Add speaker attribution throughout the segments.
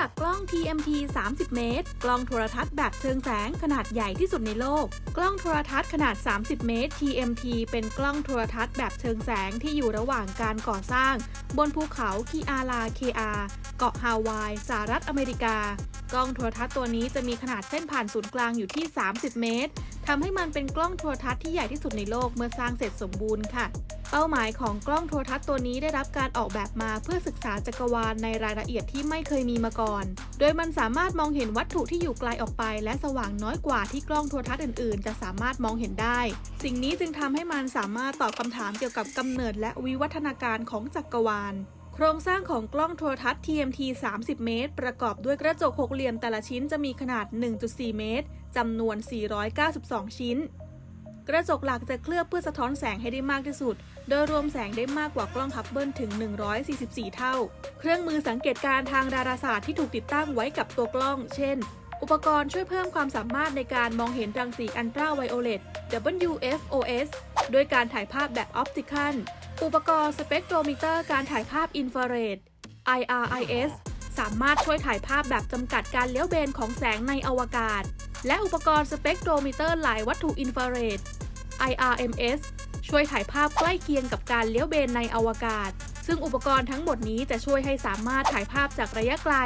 Speaker 1: จักกล้อง TMT 30 เมตร กล้องโทรทัศน์แบบเชิงแสงขนาดใหญ่ที่สุดในโลก กล้องโทรทัศน์ขนาด 30 เมตร TMT เป็นกล้องโทรทัศน์แบบเชิงแสงที่อยู่ระหว่างการก่อสร้าง บนภูเขาคีอาลา KR เกาะฮาวายสหรัฐอเมริกา กล้องโทรทัศน์ตัวนี้จะมีขนาดเส้นผ่านศูนย์กลางอยู่ที่ 30 เมตรทำให้มันเป็นกล้องโทรทัศน์ที่ใหญ่ที่สุดในโลกเมื่อสร้างเสร็จสมบูรณ์ค่ะ เป้าหมายของกล้องโทรทัศน์ตัวนี้ได้รับการออกแบบมาเพื่อศึกษาจักรวาลในรายละเอียดที่ไม่เคยมีมาก่อน โดยมันสามารถมองเห็นวัตถุที่อยู่ไกลออกไป และสว่างน้อยกว่าที่กล้องโทรทัศน์อื่นๆ จะสามารถมองเห็นได้ สิ่งนี้จึงทำให้มันสามารถตอบคำถามเกี่ยวกับกำเนิดและวิวัฒนาการของจักรวาล ครงสร้างของกล้องโทรทัศน์ TMT 30 เมตร ประกอบด้วยกระจกหกเหลี่ยมแต่ละชิ้นจะมีขนาด 1.4 เมตร จำนวน 492 ชิ้น กระจกหลักจะเคลือบเพื่อสะท้อนแสงให้ได้มากที่สุด โดยรวมแสงได้มากกว่ากล้องฮับเบิลถึง 144 เท่า เครื่องมือสังเกตการณ์ทางดาราศาสตร์ที่ถูกติดตั้งไว้กับตัวกล้อง เช่น อุปกรณ์ช่วยเพิ่มความสามารถในการมองเห็นรังสีอันตราไวโอเลต WFOS ด้วยการถ่ายภาพแบบออปติคัล อุปกรณ์สเปกโทรมิเตอร์การถ่ายภาพอินฟราเรด IRIS สามารถช่วยถ่ายภาพแบบจำกัดการเลี้ยวเบนของแสงในอวกาศ และอุปกรณ์สเปกโทรมิเตอร์หลายวัตถุอินฟราเรด IRMS ช่วยถ่ายภาพใกล้เคียงกับการเลี้ยวเบนในอวกาศ ซึ่งอุปกรณ์ทั้งหมดนี้จะช่วยให้สามารถถ่ายภาพจากระยะไกล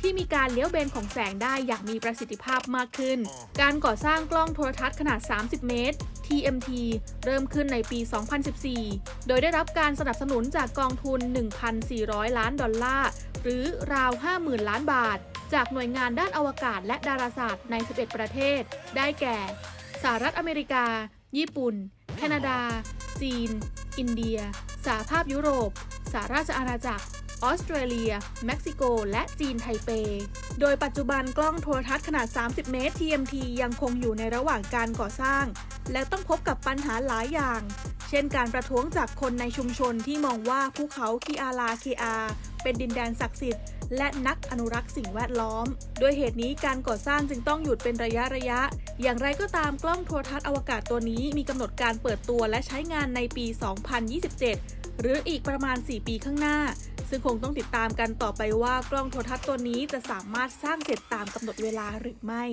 Speaker 1: ที่มีการเลี้ยวเบนของแสงได้อย่างมีประสิทธิภาพมากขึ้น การก่อสร้างกล้องโทรทัศน์ขนาด 30 เมตร TMT เริ่มขึ้นในปี 2014 โดยได้รับการสนับสนุนจากกองทุน 1,400 ล้านดอลลาร์ หรือราว 50,000 ล้านบาท จากหน่วยงานด้านอวกาศและดาราศาสตร์ใน 11 ประเทศ ได้แก่ สหรัฐอเมริกา ญี่ปุ่น แคนาดา จีน อินเดีย สหภาพยุโรป สหราชอาณาจักร ออสเตรเลีย เม็กซิโก และจีนไทเป โดยปัจจุบันกล้องโทรทัศน์ขนาด 30 เมตร TMT ยังคงอยู่ในระหว่างการก่อสร้าง และต้องพบกับปัญหาหลายอย่าง เช่นการประท้วงจากคนในชุมชนที่มองว่าภูเขาคีอาลาเคอา เป็นดินแดนศักดิ์สิทธิ์และนักอนุรักษ์สิ่งแวดล้อมโดยเหตุนี้การก่อสร้างจึงต้องหยุดเป็นระยะระยะ อย่างไรก็ตามกล้องโทรทัศน์อวกาศตัวนี้มีกำหนดการเปิดตัวและใช้งานในปี 2027 หรืออีกประมาณ 4 ปีข้างหน้า ซึ่งคงต้องติดตามกันต่อไปว่ากล้องโทรทัศน์ตัวนี้จะสามารถสร้างเสร็จตามกำหนดเวลาหรือไม่